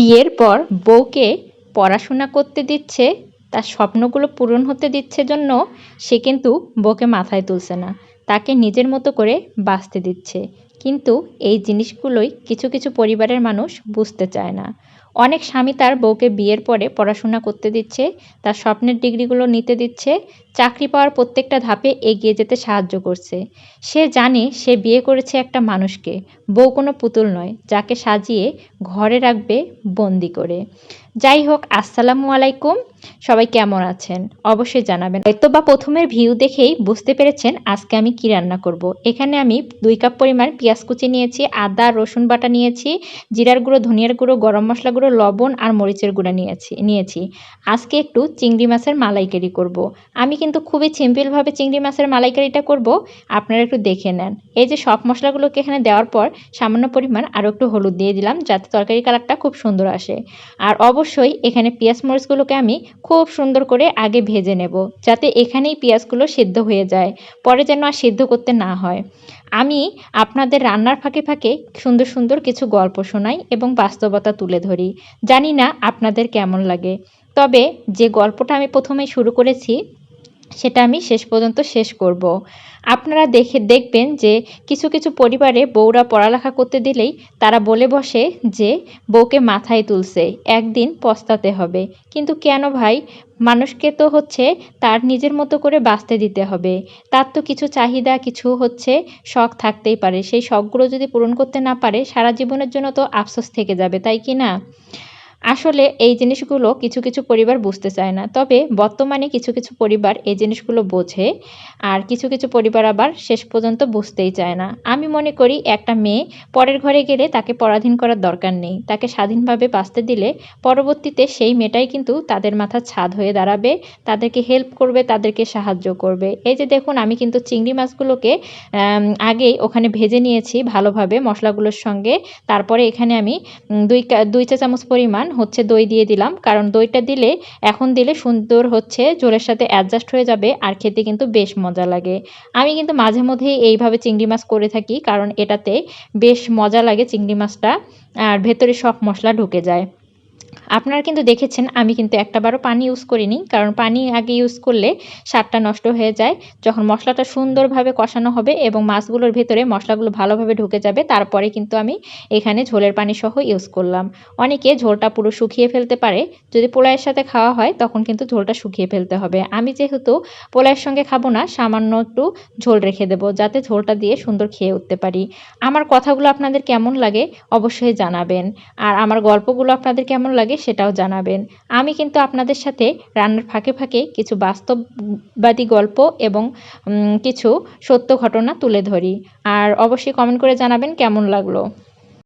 বিয়ের পর বউকে পড়াশোনা করতে দিচ্ছে, তার স্বপ্নগুলো পূরণ হতে দিচ্ছে জন্য সে কিন্তু বউকে মাথায় তুলছে না। তাকে নিজের মতো করে বাঁচতে দিচ্ছে। কিন্তু এই জিনিসগুলোই কিছু কিছু পরিবারের মানুষ বুঝতে চায় না। অনেক স্বামী তার বউকে বিয়ের পরে পড়াশোনা করতে দিচ্ছে, তার স্বপ্নের ডিগ্রিগুলো নিতে দিচ্ছে, চাকরি পাওয়ার প্রত্যেকটা ধাপে এগিয়ে যেতে সাহায্য করছে। সে জানে সে বিয়ে করেছে একটা মানুষকে, বউ কোনো পুতুল নয়, যাকে সাজিয়ে ঘরে রাখবে বন্দি করে। যাই হোক, আসসালামু আলাইকুম সবাই কেমন আছেন? অবশ্যই জানাবেন। হয়তো বা প্রথমের ভিউ দেখেই বুঝতে পেরেছেন আজকে আমি কি রান্না করব। এখানে আমি দুই কাপ পরিমাণ পেঁয়াজ কুচি নিয়েছি, আদা, রসুন বাটা নিয়েছি, জিরার গুঁড়ো, ধনিয়ার গুঁড়ো, গরম মশলা গুঁড়ো, লবণ আর মরিচের গুঁড়ো নিয়েছি নিয়েছি। আজকে একটু চিংড়ি মাছের মালাইকারি করব। আমি কিন্তু খুবই সিম্পলভাবে চিংড়ি মাছের মালাইকারিটা করব। আপনারা একটু দেখে নেন। এই যে সব মশলাগুলোকে এখানে দেওয়ার পর সামান্য পরিমাণ আরও একটু হলুদ দিয়ে দিলাম, যাতে তরকারি কালারটা খুব সুন্দর আসে। আর অবশ্যই এখানে পেঁয়াজ মরিচগুলোকে আমি খুব সুন্দর করে আগে ভেজে নেব, যাতে এখানেই পেঁয়াজগুলো সেদ্ধ হয়ে যায়, পরে যেন আর সেদ্ধ করতে না হয়। আমি আপনাদের রান্নার ফাঁকে ফাঁকে সুন্দর সুন্দর কিছু গল্প শোনাই এবং বাস্তবতা তুলে ধরি। জানি না আপনাদের কেমন লাগে। তবে যে গল্পটা আমি প্রথমে শুরু করেছি সেটা আমি শেষ পর্যন্ত শেষ করব। আপনারা দেখে দেখবেন যে কিছু কিছু পরিবারে বউরা পড়ালেখা করতে দিলেই তারা বলে বসে যে বউকে মাথায় তুলছে, একদিন পস্তাতে হবে। কিন্তু কেন ভাই? মানুষকে তো হচ্ছে তার নিজের মতো করে বাঁচতে দিতে হবে। তার তো কিছু চাহিদা, কিছু হচ্ছে শখ থাকতেই পারে। সেই শখগুলো যদি পূরণ করতে না পারে, সারা জীবনের জন্য তো আফসোস থেকে যাবে, তাই কি না? আসলে এই জিনিসগুলো কিছু কিছু পরিবার বুঝতে চায় না। তবে বর্তমানে কিছু কিছু পরিবার এই জিনিসগুলো বোঝে আর কিছু কিছু পরিবার আবার শেষ পর্যন্ত বুঝতেই চায় না। আমি মনে করি একটা মেয়ে পরের ঘরে গেলে তাকে পরাধীন করার দরকার নেই। তাকে স্বাধীনভাবে বাঁচতে দিলে পরবর্তীতে সেই মেয়েটাই কিন্তু তাদের মাথার ছাদ হয়ে দাঁড়াবে, তাদেরকে হেল্প করবে, তাদেরকে সাহায্য করবে। এই যে দেখুন, আমি কিন্তু চিংড়ি মাছগুলোকে আগেই ওখানে ভেজে নিয়েছি ভালোভাবে মশলাগুলোর সঙ্গে। তারপরে এখানে আমি দুই দুই চা চামচ পরিমাণ হচ্ছে দই দিয়ে দিলাম। কারণ দইটা দিলে, এখন দিলে সুন্দর হচ্ছে জোরের সাথে অ্যাডজাস্ট হয়ে যাবে আর খেতে কিন্তু বেশ মজা লাগে। আমি কিন্তু মাঝে মধ্যেই এইভাবে চিংড়ি মাছ করে থাকি, কারণ এটাতে বেশ মজা লাগে চিংড়ি মাছটা, আর ভেতরে সব মশলা ঢুকে যায়। আপনারা কিন্তু দেখেছেন, আমি কিন্তু একটাবারও পানি ইউজ করিনি। কারণ পানি আগে ইউজ করলে স্বাদটা নষ্ট হয়ে যায়। যখন মশলাটা সুন্দরভাবে কষানো হবে এবং মাছগুলোর ভেতরে মশলাগুলো ভালোভাবে ঢুকে যাবে, তারপরে কিন্তু আমি এখানে ঝোলের পানি সহ ইউজ করলাম। অনেকে ঝোলটা পুরো শুকিয়ে ফেলতে পারে। যদি পোলাইয়ের সাথে খাওয়া হয়, তখন কিন্তু ঝোলটা শুকিয়ে ফেলতে হবে। আমি যেহেতু পোলাইয়ের সঙ্গে খাব না, সামান্য একটু ঝোল রেখে দেবো, যাতে ঝোলটা দিয়ে সুন্দর খেয়ে উঠতে পারি। আমার কথাগুলো আপনাদের কেমন লাগে, অবশ্যই জানাবেন। আর আমার গল্পগুলো আপনাদের কেমন লাগে সেটাও জানাবেন। আমি কিন্তু আপনাদের সাথে রান্নার ফাঁকে ফাঁকে কিছু বাস্তববাদী গল্প এবং কিছু সত্য ঘটনা তুলে ধরি। আর অবশ্যই কমেন্ট করে জানাবেন কেমন লাগল।